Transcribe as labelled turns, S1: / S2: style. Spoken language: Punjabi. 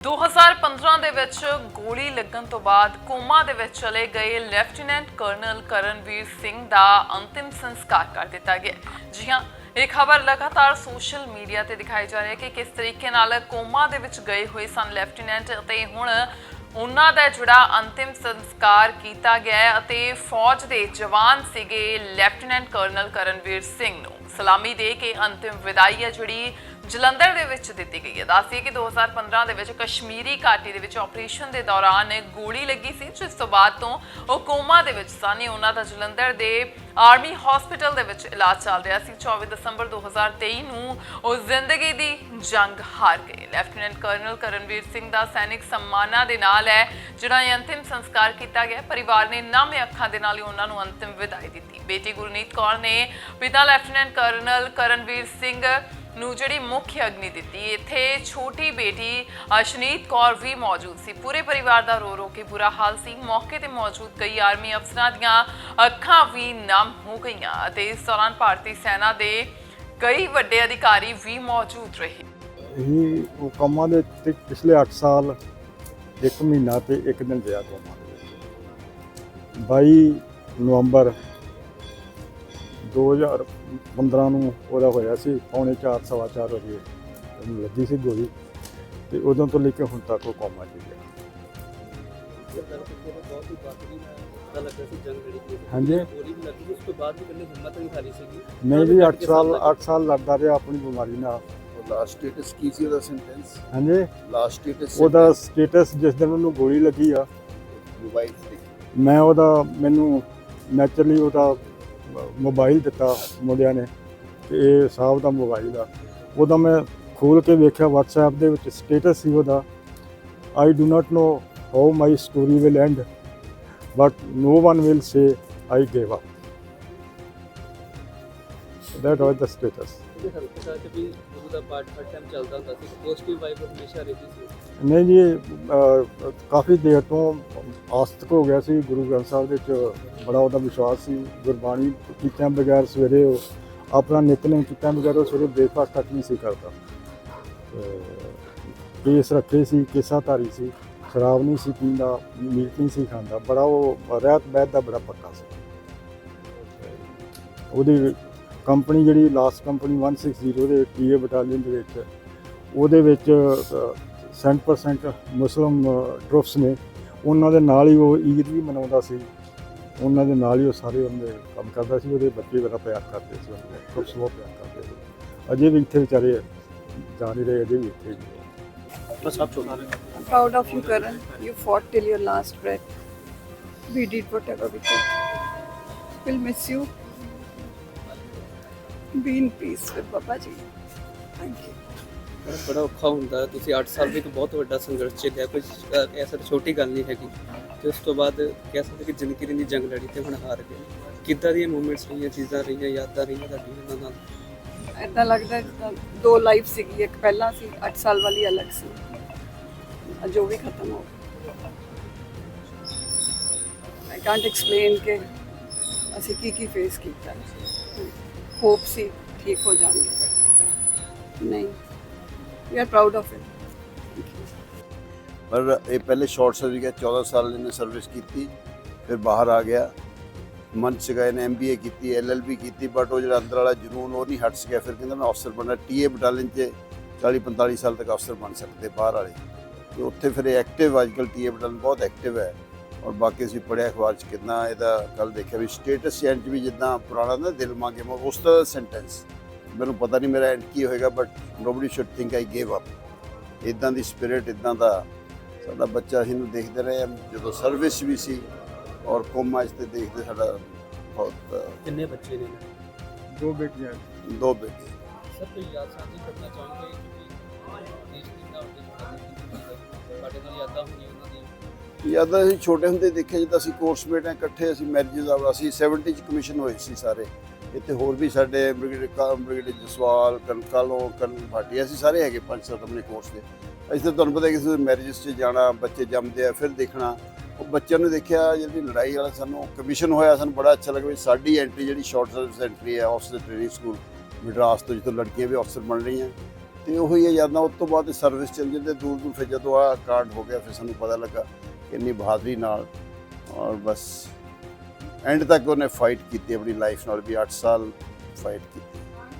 S1: 2015 ਦੇ ਵਿੱਚ ਗੋਲੀ ਲੱਗਣ ਤੋਂ ਬਾਅਦ ਕੋਮਾ ਦੇ ਵਿੱਚ ਚਲੇ ਗਏ ਲੈਫਟੀਨੈਂਟ ਕਰਨਲ ਕਰਨਵੀਰ ਸਿੰਘ ਦਾ ਅੰਤਿਮ ਸੰਸਕਾਰ ਕਰ ਦਿੱਤਾ ਗਿਆ। ਜੀ ਹਾਂ, ਇਹ ਖਬਰ ਲਗਾਤਾਰ ਸੋਸ਼ਲ ਮੀਡੀਆ ਤੇ ਦਿਖਾਈ ਜਾ ਰਹੀ ਹੈ ਕਿ ਕਿਸ ਤਰੀਕੇ ਨਾਲ ਕੋਮਾ ਦੇ ਵਿੱਚ ਗਏ ਹੋਏ ਸਨ ਲੈਫਟੀਨੈਂਟ ਅਤੇ ਹੁਣ ਉਹਨਾਂ ਦਾ ਜਿਹੜਾ ਅੰਤਿਮ ਸੰਸਕਾਰ ਕੀਤਾ ਗਿਆ ਅਤੇ ਫੌਜ ਦੇ ਜਵਾਨ ਸੀਗੇ ਲੈਫਟੀਨੈਂਟ ਕਰਨਲ ਕਰਨਵੀਰ ਸਿੰਘ ਨੂੰ। ਸਲਾਮੀ ਦੇ ਕੇ ਅੰਤਿਮ ਵਿਦਾਈ ਹੈ ਜਿਹੜੀ ਜਲੰਧਰ ਦੇ ਵਿੱਚ ਦਿੱਤੀ ਗਈ ਹੈ। ਦੱਸਦੀ ਕਿ 2015 ਦੇ ਵਿੱਚ ਕਸ਼ਮੀਰੀ ਘਾਟੀ ਦੇ ਵਿੱਚ ਆਪਰੇਸ਼ਨ ਦੇ ਦੌਰਾਨ ਗੋਲੀ ਲੱਗੀ ਸੀ, ਜਿਸ ਤੋਂ ਬਾਅਦ ਤੋਂ ਉਹ ਕੋਮਾ ਦੇ ਵਿੱਚ ਸਨ। ਉਹਨਾਂ ਦਾ ਜਲੰਧਰ ਦੇ ਆਰਮੀ ਹਸਪੀਟਲ ਦੇ ਵਿੱਚ ਇਲਾਜ ਚੱਲ ਰਿਹਾ ਸੀ। 24 ਦਸੰਬਰ 2023 ਨੂੰ ਉਹ ਜ਼ਿੰਦਗੀ ਦੀ ਜੰਗ ਹਾਰ ਗਏ। ਲੈਫਟੀਨੈਂਟ ਕਰਨਲ ਕਰਨਵੀਰ ਸਿੰਘ ਦਾ ਸੈਨਿਕ ਸਨਮਾਨਾਂ ਦੇ ਨਾਲ ਹੈ, ਜਿਹੜਾ ਇਹ ਅੰਤਿਮ ਸੰਸਕਾਰ ਕੀਤਾ ਗਿਆ। ਪਰਿਵਾਰ ਨੇ ਨਵੇਂ ਅੱਖਾਂ ਦੇ ਨਾਲ ਹੀ ਉਹਨਾਂ ਨੂੰ ਅੰਤਿਮ ਵਿਦਾਈ ਦਿੱਤੀ। ਬੇਟੀ ਗੁਰਨੀਤ ਕੌਰ ਨੇ ਪਿਤਾ ਲੈਫਟੀਨੈਂਟ ਕਰਨਲ ਕਰਨਵੀਰ ਸਿੰਘ ਨੂੰ ਜਿਹੜੀ ਮੁੱਖ ਅਗਨੀ ਦਿੱਤੀ। ਇੱਥੇ ਛੋਟੀ ਬੇਟੀ ਅਸ਼ਨੀਤ ਕੌਰ ਵੀ ਮੌਜੂਦ ਸੀ। ਪੂਰੇ ਪਰਿਵਾਰ ਦਾ ਰੋ ਰੋ ਕੇ ਬੁਰਾ ਹਾਲ ਸੀ। ਮੌਕੇ ਤੇ ਮੌਜੂਦ ਕਈ ਆਰਮੀ ਅਫਸਰਾਂ ਦੀਆਂ ਅੱਖਾਂ ਵੀ ਨਮ ਹੋ ਗਈਆਂ ਅਤੇ ਇਸ ਦੌਰਾਨ ਭਾਰਤੀ ਸੈਨਾ ਦੇ ਕਈ ਵੱਡੇ ਅਧਿਕਾਰੀ ਵੀ ਮੌਜੂਦ ਰਹੇ।
S2: ਇਹ ਉਹ ਕੰਮਾਂ ਦੇ ਤੇ ਪਿਛਲੇ 8 ਸਾਲ, ਇੱਕ ਮਹੀਨਾ ਤੇ ਇੱਕ ਦਿਨ ਰਿਹਾ ਕੰਮਾਂ ਦੇ 22 ਨਵੰਬਰ 2015 ਨੂੰ ਉਹਦਾ ਹੋਇਆ ਸੀ ਪੌਣੇ 4 ਸਵਾ 4 ਵਜੇ। ਉਹਨੂੰ ਲੱਗੀ ਸੀ ਗੋਲੀ ਤੇ ਉਦੋਂ ਤੋਂ ਲੈ ਕੇ ਹੁਣ ਤੱਕ ਉਹ ਕੰਮਾਂ 'ਚ ਗਿਆ। ਹਾਂਜੀ।
S3: ਨਹੀਂ ਹਾਰੀ ਸੀਗੀ
S2: ਮੈਂ ਵੀ 8 ਸਾਲ 8 ਸਾਲ ਲੜਦਾ ਰਿਹਾ ਆਪਣੀ ਬਿਮਾਰੀ ਨਾਲ।
S4: ਲਾਸਟ ਸਟੇਟਸ ਕੀ ਸੀ ਉਹਦਾ ਸੈਂਟੈਂਸ
S2: ਹਾਂਜੀ।
S4: ਲਾਸਟ ਸਟੇਟਸ
S2: ਉਹਦਾ ਸਟੇਟਸ ਜਿਸ ਦਿਨ ਉਹਨੂੰ ਗੋਲੀ ਲੱਗੀ ਆ
S4: ਮੋਬਾਈਲ ਤੇ।
S2: ਮੈਂ ਉਹਦਾ ਮੈਨੂੰ ਨੈਚੁਰਲੀ ਉਹਦਾ ਮੋਬਾਈਲ ਦਿੱਤਾ ਮੁੰਡਿਆਂ ਨੇ ਤੇ ਇਹ ਸਾਹਿਬ ਦਾ ਮੋਬਾਈਲ ਆ। ਉਹਦਾ ਮੈਂ ਖੋਲ ਕੇ ਵੇਖਿਆ WhatsApp ਦੇ ਵਿੱਚ ਸਟੇਟਸ ਸੀ ਉਹਦਾ। I do not know how my story will end but no one will say I gave up that was the status. ਨਹੀਂ ਜੀ ਕਾਫੀ ਦੇਰ ਤੋਂ ਆਸਤਕ ਹੋ ਗਿਆ ਸੀ ਗੁਰੂ ਗ੍ਰੰਥ ਸਾਹਿਬ ਦੇ ਵਿੱਚ। ਬੜਾ ਉਹਦਾ ਵਿਸ਼ਵਾਸ ਸੀ ਗੁਰਬਾਣੀ ਕੀਤਿਆਂ ਬਗੈਰ ਸਵੇਰੇ ਉਹ ਆਪਣਾ ਨਿਤਨੇਮ ਕੀਤਿਆਂ ਬਗੈਰ ਉਹ ਸਵੇਰੇ ਬ੍ਰੇਕਫਾਸਟ ਤੱਕ ਨਹੀਂ ਸੀ ਕਰਦਾ। ਤੇ ਕੇਸ ਰੱਖੇ ਸੀ ਕੇਸਾ ਧਾਰੀ ਸੀ ਸ਼ਰਾਬ ਨਹੀਂ ਸੀ ਪੀਂਦਾ ਮੀਟ ਨਹੀਂ ਸੀ ਖਾਂਦਾ ਬੜਾ ਉਹ ਰਹਿਤ ਬੈਤ ਦਾ ਬੜਾ ਪੱਕਾ ਸੀ। ਉਹਦੀ ਕੰਪਨੀ ਜਿਹੜੀ ਲਾਸਟ ਕੰਪਨੀ 160 ਦੇ ਟੀਏ ਬਟਾਲੀਅਨ ਦੇ ਵਿੱਚ ਉਹਦੇ ਵਿੱਚ ਅ, 100% ਮੁਸਲਮ ਟਰੂਪਸ ਨੇ ਉਹਨਾਂ ਦੇ ਨਾਲ ਹੀ ਉਹ ਈਦ ਵੀ ਮਨਾਉਂਦਾ ਸੀ। ਉਹਨਾਂ ਦੇ ਨਾਲ ਹੀ ਉਹ ਸਾਰੇ ਉਹਦੇ ਕੰਮ ਕਰਦਾ ਸੀ ਉਹਦੇ ਬੱਚੇ ਬੜਾ ਪਿਆਰ ਕਰਦੇ ਸੀ ਉਹਦੇ ਟਰੂਪਸ ਬਹੁਤ ਪਿਆਰ ਕਰਦੇ ਸੀ ਅਜੇ ਵੀ ਇੱਥੇ ਵਿਚਾਰੇ ਜਾ ਨਹੀਂ ਰਹੇ ਅਜੇ ਵੀ ਇੱਥੇ ਹੀ ਨੇ।
S3: ਬਸ ਆਪ ਚੋਲਾ
S5: I'm proud of you, Karan. You fought till your last breath. We did whatever we could. We'll miss you. Be in peace with Baba Ji. Thank you.
S3: ਬੜਾ ਔਖਾ ਹੁੰਦਾ। ਤੁਸੀਂ 8 ਸਾਲ ਵੀ ਇੱਕ ਬਹੁਤ ਵੱਡਾ ਸੰਘਰਸ਼ ਚ ਗਿਆ ਕੋਈ ਐਸਾ ਛੋਟੀ ਗੱਲ ਨਹੀਂ ਹੈਗੀ। ਤੇ ਉਸ ਤੋਂ ਬਾਅਦ ਕਹਿ ਸਕਦੇ ਕਿ ਜ਼ਿੰਦਗੀ ਦੀ ਜੰਗ ਲੜੀ ਤੇ ਹੁਣ ਹਾਰ ਗਏ। ਕਿੱਦਾਂ ਦੀਆਂ ਮੂਮੈਂਟਸ ਰਹੀਆਂ, ਚੀਜ਼ਾਂ ਰਹੀਆਂ, ਯਾਦਾਂ ਰਹੀਆਂ ਤੁਹਾਡੀਆਂ ਉਹਨਾਂ ਨਾਲ?
S5: ਏਦਾਂ ਲੱਗਦਾ ਜਿੱਦਾਂ ਦੋ ਲਾਈਫ ਸੀਗੀ। ਇੱਕ ਪਹਿਲਾਂ ਸੀ 8 ਸਾਲ ਵਾਲੀ ਅਲੱਗ ਸੀ। ਜੋ ਵੀ ਖਤਮ ਹੋ ਗਈ ਆਈ ਕਾਂਟ ਐਕਸਪਲੇਨ ਕਿ ਅਸੀਂ ਕੀ ਕੀ ਫੇਸ ਕੀਤਾ। ਹੋਪ ਸੀ, ਠੀਕ ਹੋ ਜਾਣਗੇ। ਨਹੀਂ। We are proud of it
S4: ਪਰ ਇਹ ਪਹਿਲੇ ਸ਼ਾਰਟ ਸਰਵਿਸ ਗਿਆ 14 ਸਾਲ ਇਹਨੇ ਸਰਵਿਸ ਕੀਤੀ, ਫਿਰ ਬਾਹਰ ਆ ਗਿਆ। ਮਨ ਚ ਗਏ ਨੇ ਐਮਬੀਏ ਕੀਤੀ ਐਲਐਲਬੀ ਕੀਤੀ ਬਟ ਉਹ ਜਿਹੜਾ ਅੰਦਰ ਵਾਲਾ ਜਨੂਨ, ਉਹ ਨਹੀਂ ਹਟ ਸਕਿਆ। ਫਿਰ ਕਹਿੰਦਾ ਮੈਂ ਅਫਸਰ ਬਣਨਾ ਟੀਏ ਬਟਾਲੀਅਨ ਚ 40 45 ਸਾਲ ਤੱਕ ਅਫਸਰ ਬਣ ਸਕਦੇ ਬਾਹਰ ਵਾਲੇ। ਤੇ ਉੱਥੇ ਫਿਰ ਐਕਟਿਵ ਅੱਜਕੱਲ ਟੀਏ ਬਟਾਲੀਅਨ ਬਹੁਤ ਐਕਟਿਵ ਹੈ। ਔਰ ਬਾਕੀ ਅਸੀਂ ਪੜਿਆ ਅਖਬਾਰ ਚ ਕਿੰਨਾ ਇਹਦਾ ਕੱਲ ਦੇਖਿਆ ਵੀ ਸਟੇਟਸ ਐਂਡ ਵੀ ਜਿੱਦਾਂ ਪੁਰਾਣਾ ਨਾ ਦਿਲ ਮੰਗੇ ਮੋ ਉਸ ਦਾ ਸੈਂਟੈਂਸ ਮੈਨੂੰ ਪਤਾ ਨਹੀਂ ਮੇਰਾ ਐਂਡ ਕੀ ਹੋਏਗਾ but nobody should think I gave up ਇਦਾਂ ਦੀ ਸਪਿਰਿਟ ਇਦਾਂ ਦਾ ਸਾਡਾ ਬੱਚਾ ਅਸੀਂ ਨੂੰ ਦੇਖਦੇ ਰਹੇ ਜਦੋਂ ਸਰਵਿਸ ਵੀ ਸੀ ਔਰ ਕੋਮਾ ਤੇ ਦੇਖਦੇ ਸਾਡਾ ਬਹੁਤ
S3: ਕਿੰਨੇ ਬੱਚੇ ਨੇ?
S2: ਦੋ ਬੇਟੀਆਂ
S4: ਦੋ ਬੇਟੇ।
S3: ਸਰ ਕੋਈ ਯਾਦ ਸਾਂਝੀ ਕਰਨਾ ਚਾਹੁੰਗੇ? ਕਿ ਦੇਸ਼ ਦੀ ਦਾ ਤੁਹਾਡੇ ਨਾਲ ਯਾਦਾਂ ਹੋਣੀਆਂ ਉਹਨਾਂ ਦੀਆਂ।
S4: ਯਾਦਾਂ ਅਸੀਂ ਛੋਟੇ ਹੁੰਦੇ ਦੇਖਿਆ ਜਦੋਂ ਅਸੀਂ ਕੋਰਸਮੇਟ ਆ ਇਕੱਠੇ ਅਸੀਂ ਮੈਰਿਜਸ ਆ ਅਸੀਂ 70 ਚ ਕਮਿਸ਼ਨ ਹੋਏ ਸੀ ਸਾਰੇ। ਇੱਥੇ ਹੋਰ ਵੀ ਸਾਡੇ ਬ੍ਰਿਗੇਡ ਬ੍ਰਿਗੇਡ ਜਸਵਾਲ ਕਨਕਾਲੋ ਕਨ ਭਾਟੀਆ ਅਸੀਂ ਸਾਰੇ ਹੈਗੇ ਪੰਜ ਸੱਤ ਆਪਣੇ ਕੋਰਸ ਦੇ। ਅਸੀਂ ਤਾਂ ਤੁਹਾਨੂੰ ਪਤਾ ਕਿ ਕਿਸੇ ਮੈਰਿਜਸ 'ਚ ਜਾਣਾ, ਬੱਚੇ ਜੰਮਦੇ ਆ, ਫਿਰ ਦੇਖਣਾ। ਉਹ ਬੱਚਿਆਂ ਨੂੰ ਦੇਖਿਆ, ਜਿਹੜੀ ਲੜਾਈ ਵਾਲਾ ਸਾਨੂੰ ਕਮਿਸ਼ਨ ਹੋਇਆ, ਸਾਨੂੰ ਬੜਾ ਅੱਛਾ ਲੱਗਾ ਵੀ ਸਾਡੀ ਐਂਟਰੀ ਜਿਹੜੀ ਸ਼ਾਰਟ ਸਰਵਿਸ ਐਂਟਰੀ ਹੈ ਆਫਸਰ ਟ੍ਰੇਨਿੰਗ ਸਕੂਲ ਮਡਰਾਸ ਤੋਂ ਜਿੱਥੋਂ ਲੜਕੀਆਂ ਵੀ ਅਫਸਰ ਬਣ ਰਹੀਆਂ। ਤੇ ਉਹੀ ਹੈ ਯਾਦਾਂ ਉਸ ਤੋਂ ਬਾਅਦ ਸਰਵਿਸ ਚੱਲ ਜਾਂਦੇ ਦੂਰ ਦੂਰ ਫਿਰ ਜਦੋਂ ਆ ਕਾਰਡ ਹੋ ਗਿਆ, ਫਿਰ ਸਾਨੂੰ ਪਤਾ ਲੱਗਾ ਇੰਨੀ ਬਹਾਦਰੀ ਨਾਲ, ਔਰ ਬਸ। ਐਂਡ ਤੱਕ ਉਹਨੇ ਫਾਈਟ ਕੀਤੀ ਆਪਣੀ ਲਾਈਫ ਨਾਲ ਵੀ 8 ਸਾਲ ਫਾਈਟ ਕੀਤੀ।